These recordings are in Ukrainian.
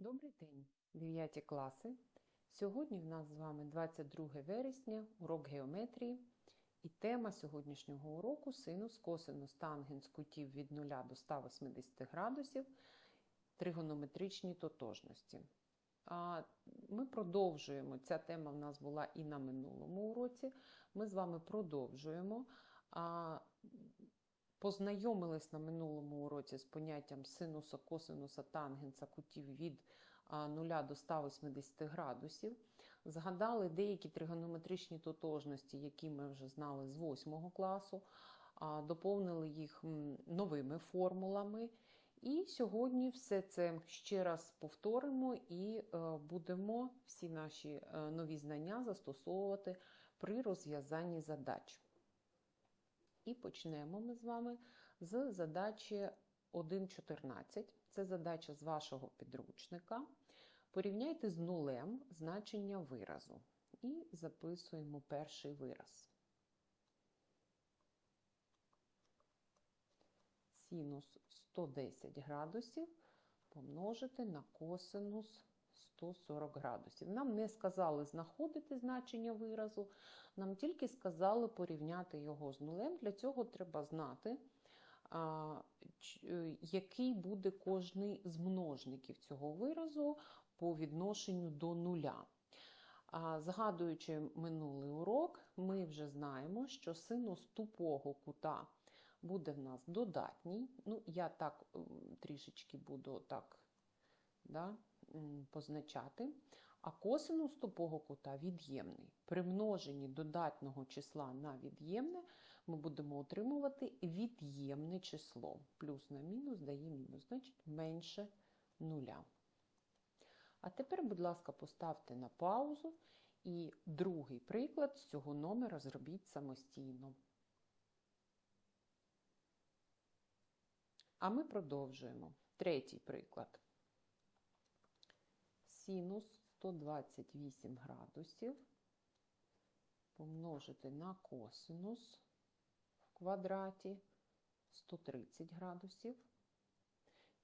Добрий день, 9 класи. Сьогодні в нас з вами 22 вересня, урок геометрії. І тема сьогоднішнього уроку синус, косинус, тангенс кутів від 0 до 180 градусів, тригонометричні тотожності. Ми продовжуємо, ця тема в нас була і на минулому уроці. Ми з вами продовжуємо. Познайомились на минулому уроці з поняттям синуса, косинуса, тангенса, кутів від 0 до 180 градусів. Згадали деякі тригонометричні тотожності, які ми вже знали з 8 класу, доповнили їх новими формулами. І сьогодні все це ще раз повторимо і е, будемо всі наші е, нові знання застосовувати при розв'язанні задач. І почнемо ми з вами з задачі 1.14. Це задача з вашого підручника. Порівняйте з нулем значення виразу. І записуємо перший вираз. Синус 110 градусів помножити на косинус 140 градусів. Нам не сказали знаходити значення виразу, нам тільки сказали порівняти його з нулем. Для цього треба знати, який буде кожний з множників цього виразу по відношенню до нуля. Згадуючи минулий урок, ми вже знаємо, що синус тупого кута буде в нас додатній. Ну, я так трішечки буду так да, позначати. А косинус тупого кута від'ємний. При множенні додатного числа на від'ємне ми будемо отримувати від'ємне число. Плюс на мінус дає мінус, значить менше нуля. А тепер, будь ласка, поставте на паузу і другий приклад з цього номера зробіть самостійно. А ми продовжуємо. Третій приклад. Синус 128 градусів помножити на косинус в квадраті 130 градусів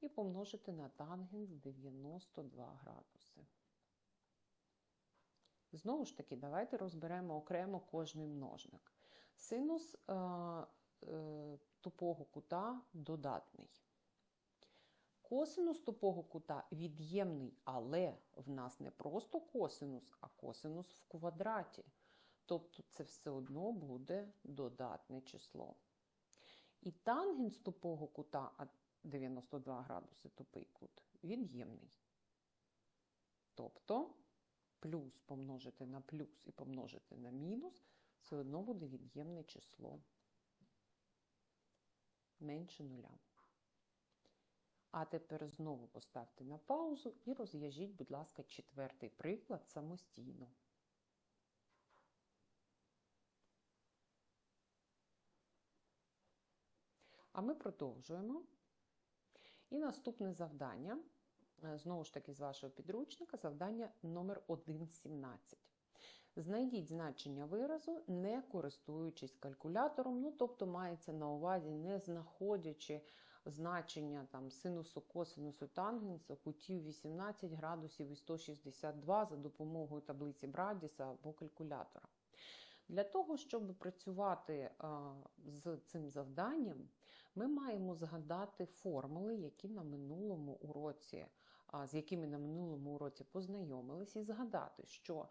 і помножити на тангенс 92 градуси. Знову ж таки, давайте розберемо окремо кожний множник. Синус е, е, тупого кута додатний. Косинус тупого кута від'ємний, але в нас не просто косинус, а косинус в квадраті. Тобто це все одно буде додатне число. І тангенс тупого кута, а 92 градуси тупий кут, від'ємний. Тобто плюс помножити на плюс і помножити на мінус, все одно буде від'ємне число менше нуля. А тепер знову поставте на паузу і розв'яжіть, будь ласка, четвертий приклад самостійно. А ми продовжуємо. І наступне завдання, е, знову ж таки, з вашого підручника, завдання номер 1.17. Знайдіть значення виразу, не користуючись калькулятором, ну, тобто мається на увазі, не знаходячи значення там, синусу, косинусу, тангенсу, кутів 18 градусів і 162 за допомогою таблиці Брадіса або калькулятора. Для того, щоб працювати з цим завданням, ми маємо згадати формули, які на минулому уроці, з якими на минулому уроці познайомились, і згадати, що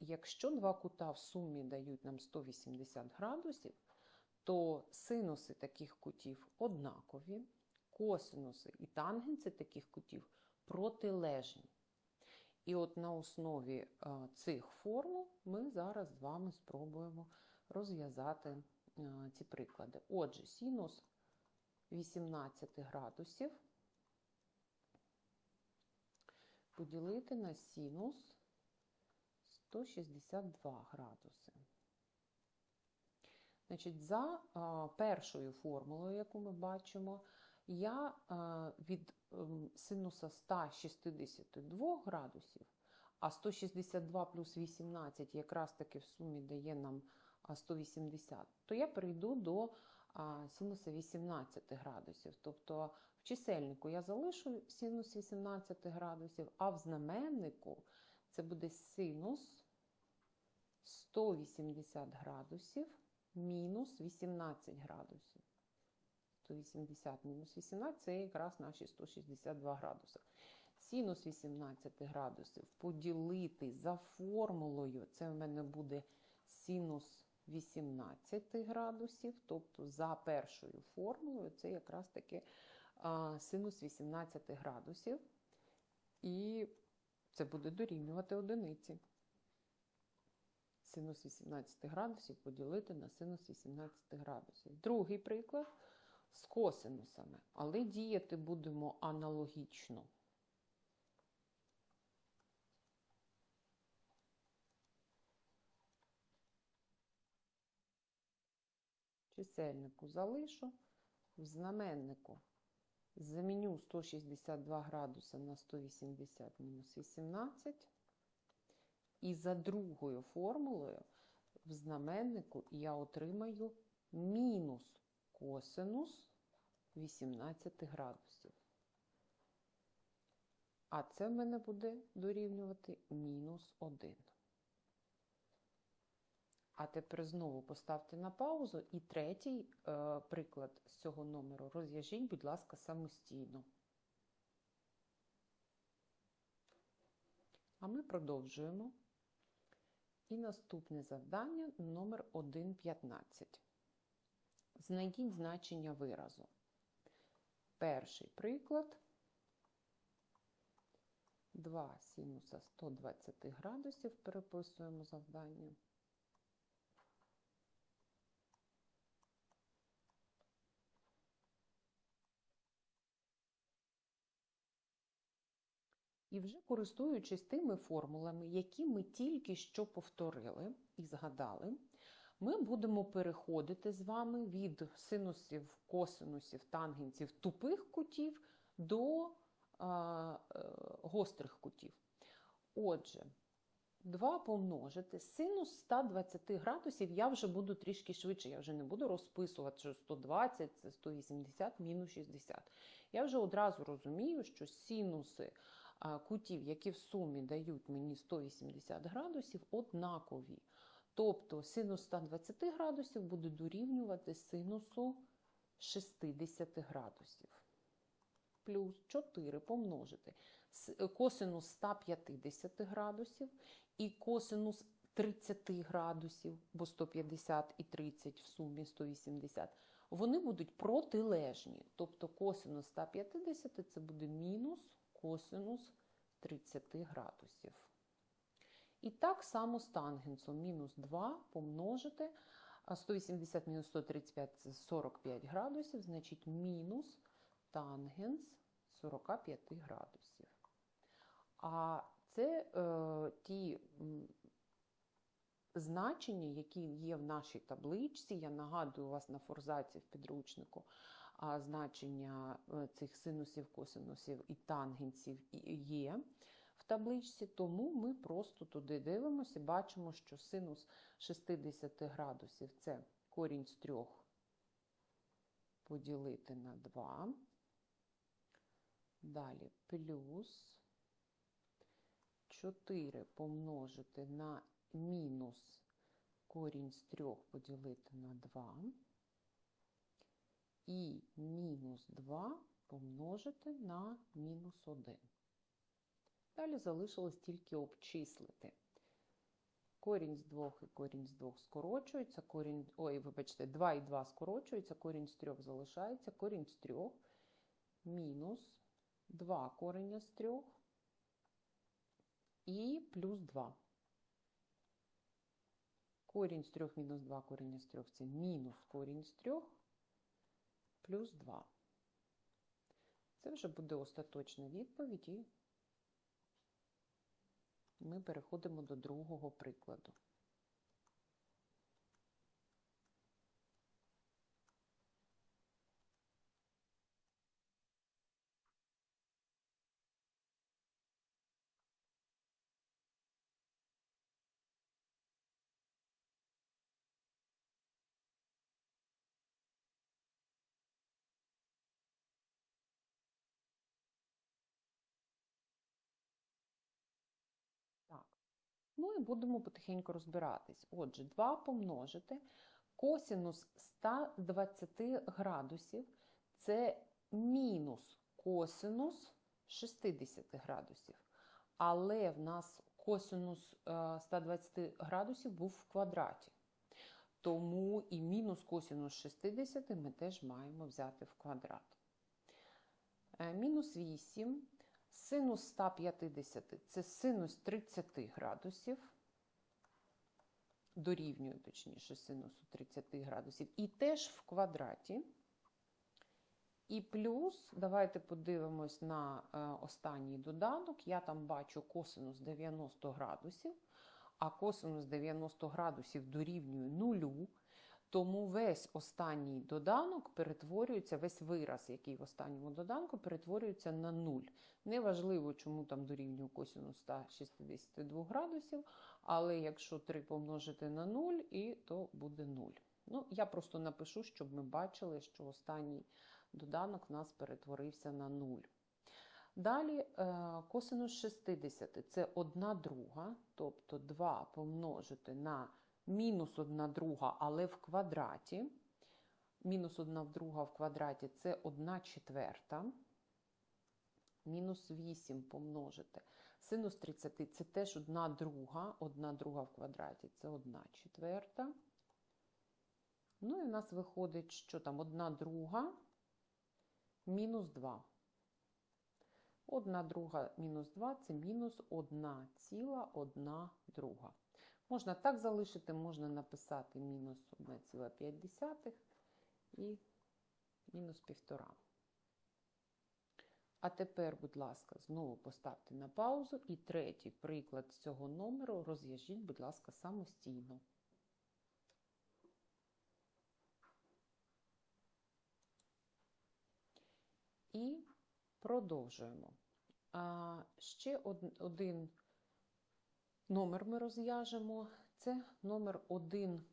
якщо два кута в сумі дають нам 180 градусів, то синуси таких кутів однакові, косинуси і тангенси таких кутів протилежні. І от на основі е, цих формул ми зараз з вами спробуємо розв'язати е, ці приклади. Отже, синус 18 градусів поділити на синус 162 градуси. Значить, За першою формулою, яку ми бачимо, я від ем, синуса 162 градусів, а 162 плюс 18 якраз таки в сумі дає нам 180, то я перейду до синуса 18 градусів. Тобто в чисельнику я залишу синус 18 градусів, а в знаменнику це буде синус 180 градусів мінус 18 градусів. 180 мінус 18 це якраз наші 162 градуси. Синус 18 градусів поділити за формулою, це в мене буде синус 18 градусів, тобто за першою формулою це якраз таки а, синус 18 градусів. І це буде дорівнювати одиниці. Синус 18 градусів поділити на синус 18 градусів. Другий приклад з косинусами, але діяти будемо аналогічно. Чисельнику залишу, в знаменнику заміню 162 градуси на 180 мінус 18. І за другою формулою в знаменнику я отримаю мінус косинус 18 градусів. А це в мене буде дорівнювати мінус 1. А тепер знову поставте на паузу і третій е, приклад з цього номеру розв'яжіть, будь ласка, самостійно. А ми продовжуємо. І наступне завдання номер 1.15. Знайдіть значення виразу. Перший приклад. 2 синуса 120 градусів переписуємо завдання. І вже користуючись тими формулами, які ми тільки що повторили і згадали, ми будемо переходити з вами від синусів, косинусів, тангенсів тупих кутів до а, е, гострих кутів. Отже, 2 помножити синус 120 градусів я вже буду трішки швидше, я вже не буду розписувати, що 120 це 180 мінус 60. Я вже одразу розумію, що синуси кутів, які в сумі дають мені 180 градусів, однакові. Тобто синус 120 градусів буде дорівнювати синусу 60 градусів. Плюс 4 помножити косинус 150 градусів і косинус 30 градусів, бо 150 і 30 в сумі 180, вони будуть протилежні. Тобто косинус 150 це буде мінус косинус 30 градусів. І так само з тангенсом мінус 2 помножити. 180 мінус 135 це 45 градусів, значить мінус тангенс 45 градусів. А це е, ті м, значення, які є в нашій табличці. Я нагадую вас на форзаці в підручнику а, значення е, цих синусів, косинусів і тангенсів є в табличці, тому ми просто туди дивимося бачимо, що синус 60 градусів це корінь з 3 поділити на 2. Далі плюс 4 помножити на мінус корінь з 3 поділити на 2 і мінус 2 помножити на мінус 1. Далі залишилось тільки обчислити. Корінь з 2 і корінь з 2 скорочується, корінь, ой, вибачте, 2 і 2 скорочується, корінь з 3 залишається, корінь з 3 мінус 2 кореня з 3 і плюс 2. Корінь з 3 мінус 2 корінь з 3 це мінус корінь з 3 плюс 2. Це вже буде остаточна відповідь, і ми переходимо до другого прикладу. Ну і будемо потихеньку розбиратись. Отже, 2 помножити косінус 120 градусів це мінус косинус 60 градусів. Але в нас косинус е, 120 градусів був в квадраті. Тому і мінус косинус 60 ми теж маємо взяти в квадрат. Е, Мінус 8. Синус 150 це синус 30 градусів. Дорівнює, точніше, синусу 30 градусів. І теж в квадраті. І плюс, давайте подивимось на е, останній доданок. Я там бачу косинус 90 градусів, а косинус 90 градусів дорівнює нулю. Тому весь останній доданок перетворюється, весь вираз, який в останньому доданку, перетворюється на 0. Неважливо, чому там дорівнює косинус 162 градусів, але якщо 3 помножити на 0, і то буде 0. Ну, я просто напишу, щоб ми бачили, що останній доданок в нас перетворився на 0. Далі е, косинус 60 це 1 друга, тобто 2 помножити на мінус 1 друга, але в квадраті. Мінус 1 друга в квадраті це 1 четверта. Мінус 8 помножити. Синус 30 це теж 1 друга, 1 друга в квадраті це 1 четверта. Ну і в нас виходить, що там 1 друга мінус 2. 1 друга мінус 2 це мінус 1 ціла 1 друга. Можна так залишити, можна написати мінус 1,5 і мінус 1,5. А тепер, будь ласка, знову поставте на паузу і третій приклад цього номеру розв'яжіть, будь ласка, самостійно. І продовжуємо. А, ще од- один номер ми розв'яжемо. Це номер 1,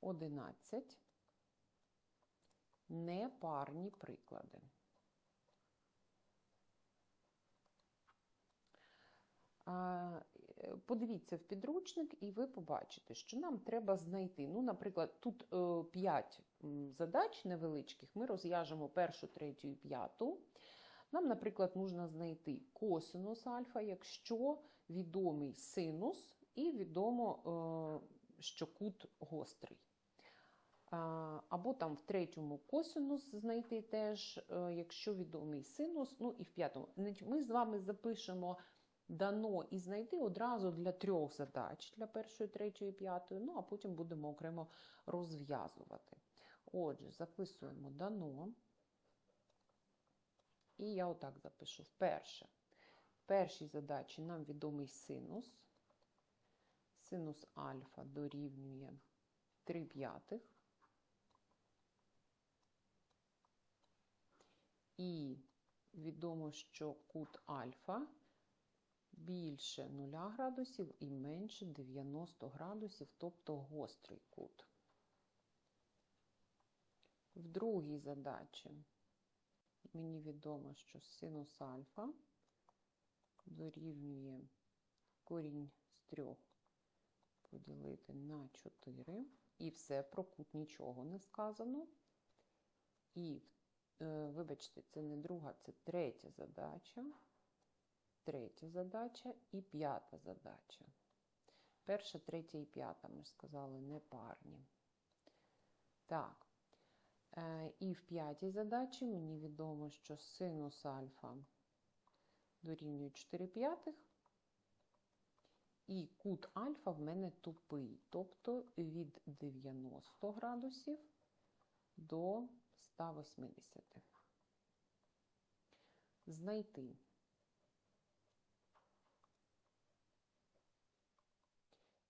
11. Непарні приклади. Е, Подивіться в підручник, і ви побачите, що нам треба знайти. Ну, наприклад, тут 5 задач невеличких, ми розв'яжемо першу, третю і п'яту. Нам, наприклад, можна знайти косинус альфа, якщо відомий синус, і відомо, е, що кут гострий. Або там в третьому косинус знайти теж, е, якщо відомий синус, ну і в п'ятому. Ми з вами запишемо дано і знайти одразу для трьох задач, для першої, третьої, п'ятої, ну а потім будемо окремо розв'язувати. Отже, записуємо дано. І я отак запишу. Вперше. В першій задачі нам відомий синус. Синус альфа дорівнює 3 п'ятих. І відомо, що кут альфа більше 0 градусів і менше 90 градусів, тобто гострий кут. В другій задачі мені відомо, що синус альфа дорівнює корінь з 3 поділити на 4. І все, про кут нічого не сказано. І, е, вибачте, це не друга, це третя задача. Третя задача і п'ята задача. Перша, третя і п'ята, ми ж сказали, не парні. Так. Е, І в п'ятій задачі мені відомо, що синус альфа дорівнює 4 п'ятих. І кут альфа в мене тупий, тобто від 90 градусів до 180. Знайти.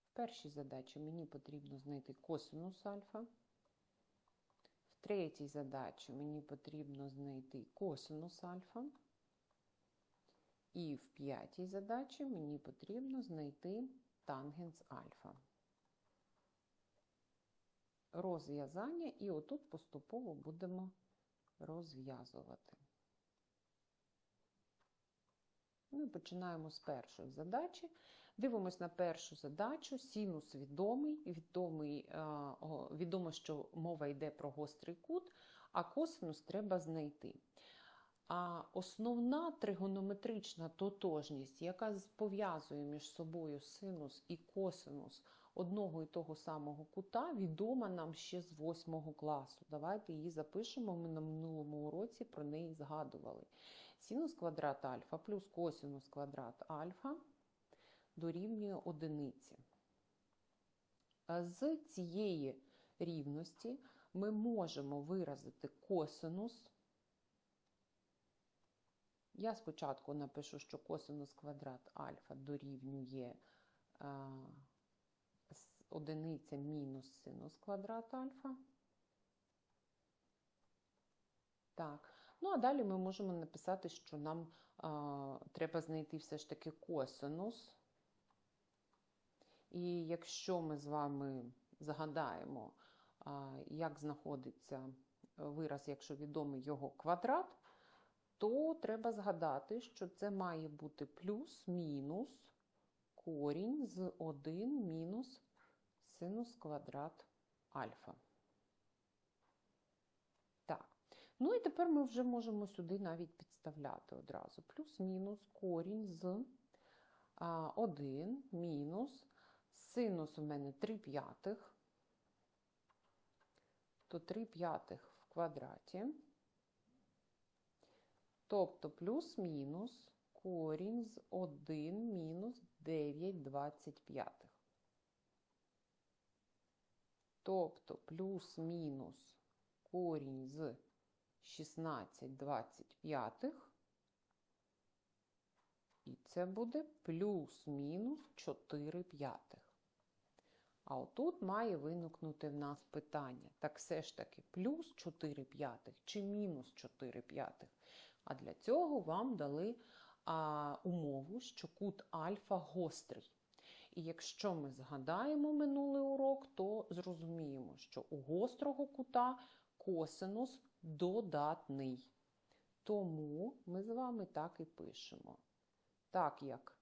В першій задачі мені потрібно знайти косинус альфа. Третій задачі мені потрібно знайти косинус альфа. І в п'ятій задачі мені потрібно знайти тангенс альфа. Розв'язання, і отут поступово будемо розв'язувати. Ми починаємо з першої задачі. Дивимось на першу задачу. Синус відомий. відомий е, відомо, що мова йде про гострий кут, а косинус треба знайти. А основна тригонометрична тотожність, яка пов'язує між собою синус і косинус одного і того самого кута, відома нам ще з 8 класу. Давайте її запишемо. Ми на минулому уроці про неї згадували. Синус квадрат альфа плюс косинус квадрат альфа дорівнює одиниці. З цієї рівності ми можемо виразити косинус. Я спочатку напишу, що косинус квадрат альфа дорівнює одиниця мінус синус квадрат альфа. Так. Ну, а далі ми можемо написати, що нам а, треба знайти все ж таки косинус. І якщо ми з вами згадаємо, як знаходиться вираз, якщо відомий його квадрат, то треба згадати, що це має бути плюс-мінус корінь з 1 мінус синус квадрат альфа. Так. Ну і тепер ми вже можемо сюди навіть підставляти одразу. Плюс-мінус корінь з 1 мінус синус у мене 3 п'ятих, то 3 п'ятих в квадраті. Тобто плюс-мінус корінь з 1 мінус 9 25. Тобто плюс-мінус корінь з 16 25. І це буде плюс-мінус 4 п'ятих. А отут має виникнути в нас питання. Так все ж таки плюс 4 п'ятих чи мінус 4 п'ятих. А для цього вам дали а, умову, що кут альфа гострий. І якщо ми згадаємо минулий урок, то зрозуміємо, що у гострого кута косинус додатний. Тому ми з вами так і пишемо. Так як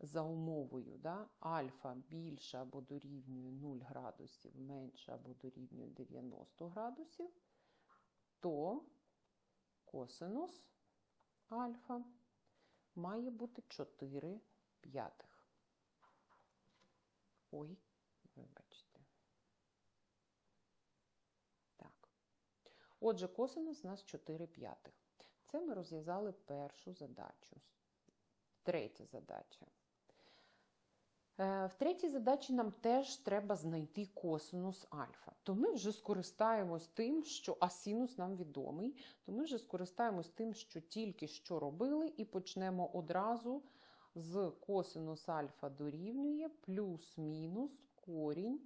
за умовою да, альфа більше або дорівнює 0 градусів, менше або дорівнює 90 градусів, то косинус альфа має бути 4 п'ятих. Ой, вибачте. Так. Отже, косинус у нас 4 п'ятих. Це ми розв'язали першу задачу. Третя задача. Е, в третій задачі нам теж треба знайти косинус альфа. То ми вже скористаємось тим, що асинус нам відомий, то ми вже скористаємось тим, що тільки що робили, і почнемо одразу з косинус альфа дорівнює плюс-мінус корінь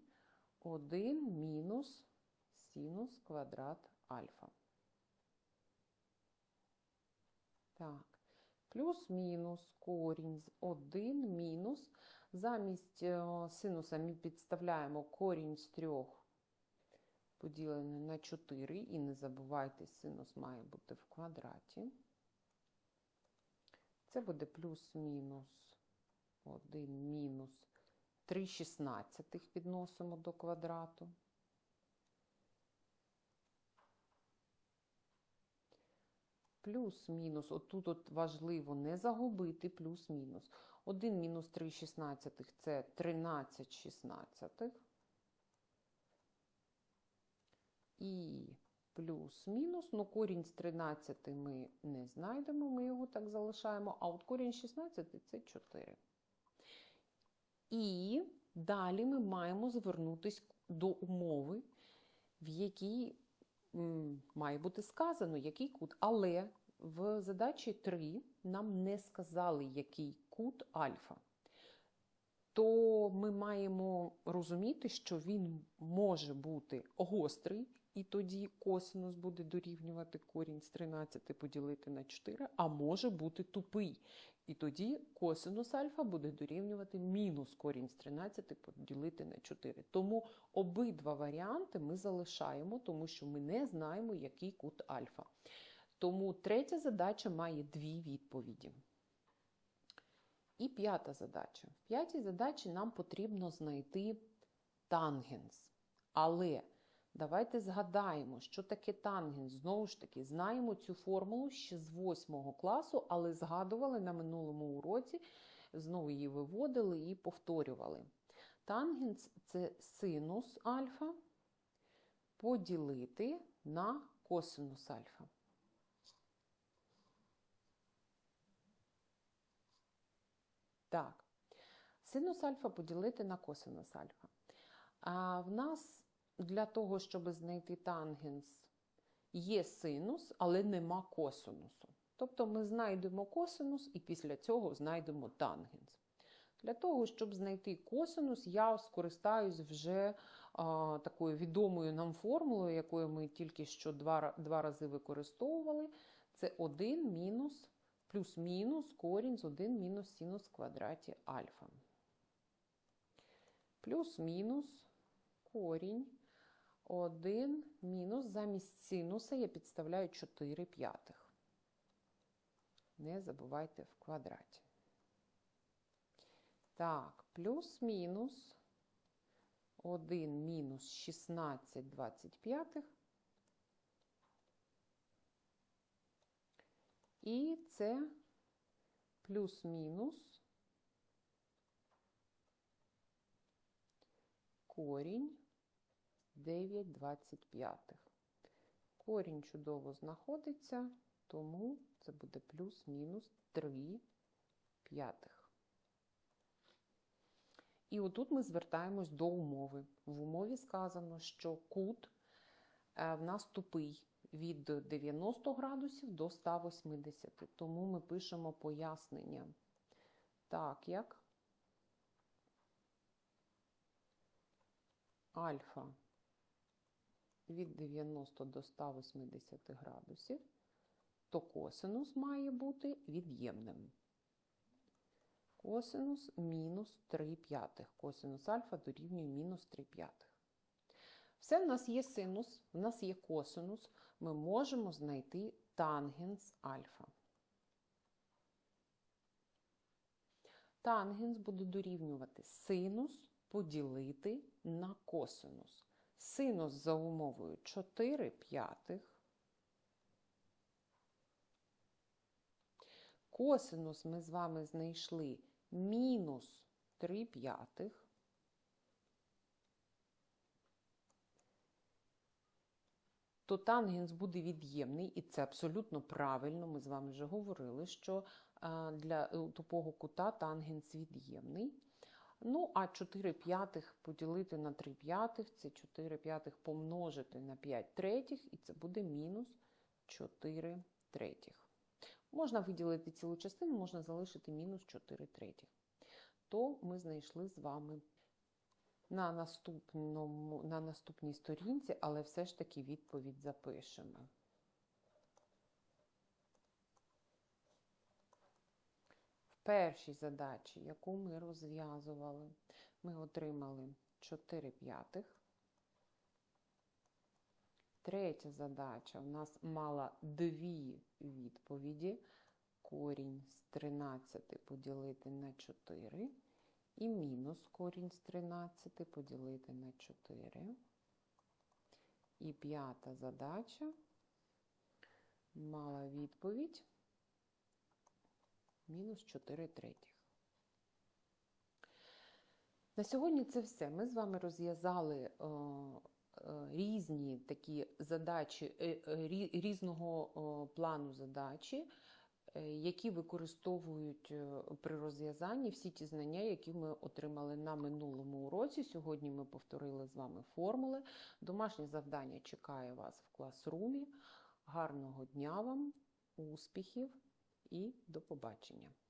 1 мінус синус квадрат альфа. Так, плюс-мінус корінь з 1 мінус. Замість е, синуса ми підставляємо корінь з 3 поділений на 4. І не забувайте, синус має бути в квадраті. Це буде плюс-мінус 1 мінус 3 шістнадцятих відносимо до квадрату. Плюс-мінус, отут от важливо не загубити плюс-мінус. 1 мінус 3 шістнадцятих – це 13 шістнадцятих. І плюс-мінус, ну корінь з 13 ми не знайдемо, ми його так залишаємо, а от корінь 16 – це 4. І далі ми маємо звернутися до умови, в якій має бути сказано, який кут. Але в задачі 3 нам не сказали, який кут альфа. То ми маємо розуміти, що він може бути гострий, і тоді косинус буде дорівнювати корінь з 13 поділити на 4, а може бути тупий. І тоді косинус альфа буде дорівнювати мінус корінь з 13 поділити на 4. Тому обидва варіанти ми залишаємо, тому що ми не знаємо, який кут альфа. Тому третя задача має дві відповіді. І п'ята задача. В п'ятій задачі нам потрібно знайти тангенс. Але давайте згадаємо, що таке тангенс. Знову ж таки, знаємо цю формулу ще з 8 класу, але згадували на минулому уроці, знову її виводили і повторювали. Тангенс це синус альфа поділити на косинус альфа. Так, синус альфа поділити на косинус альфа. А в нас для того, щоб знайти тангенс, є синус, але нема косинусу. Тобто ми знайдемо косинус і після цього знайдемо тангенс. Для того, щоб знайти косинус, я скористаюсь вже а, такою відомою нам формулою, якою ми тільки що два, два рази використовували. Це 1 мінус плюс-мінус корінь з 1 мінус синус в квадраті альфа. Плюс-мінус корінь 1 мінус замість синуса я підставляю 4 п'ятих. Не забувайте в квадраті. Так, плюс-мінус 1 мінус 16 25. І це плюс-мінус корінь 9 25. Корінь чудово знаходиться, тому це буде плюс-мінус 3 п'ятих. І отут ми звертаємось до умови. В умові сказано, що кут в нас тупий від 90 градусів до 180. Тому ми пишемо пояснення. Так, як альфа від 90 до 180 градусів, то косинус має бути від'ємним. Косинус мінус 3 п'ятих. Косинус альфа дорівнює мінус 3 п'ятих. Все в нас є синус, в нас є косинус, ми можемо знайти тангенс альфа. Тангенс буде дорівнювати синус поділити на косинус. Синус за умовою 4 п'ятих. Косинус ми з вами знайшли мінус 3 п'ятих. То тангенс буде від'ємний, і це абсолютно правильно. Ми з вами вже говорили, що для тупого кута тангенс від'ємний. Ну, а 4 п'ятих поділити на 3 п'ятих, це 4 п'ятих помножити на 5 третіх, і це буде мінус 4 третіх. Можна виділити цілу частину, можна залишити мінус 4 третіх. То ми знайшли з вами на, наступному, на наступній сторінці, але все ж таки відповідь запишемо. В першій задачі, яку ми розв'язували, ми отримали 4 п'ятих. Третя задача у нас мала дві відповіді. Корінь з 13 поділити на 4 і мінус корінь з 13 поділити на 4. І п'ята задача мала відповідь мінус 4 третіх. На сьогодні це все. Ми з вами розв'язали е, різні такі задачі, е, різного плану задачі, е, які використовують при розв'язанні всі ті знання, які ми отримали на минулому уроці. Сьогодні ми повторили з вами формули. Домашнє завдання чекає вас в класрумі. Гарного дня вам, успіхів і до побачення!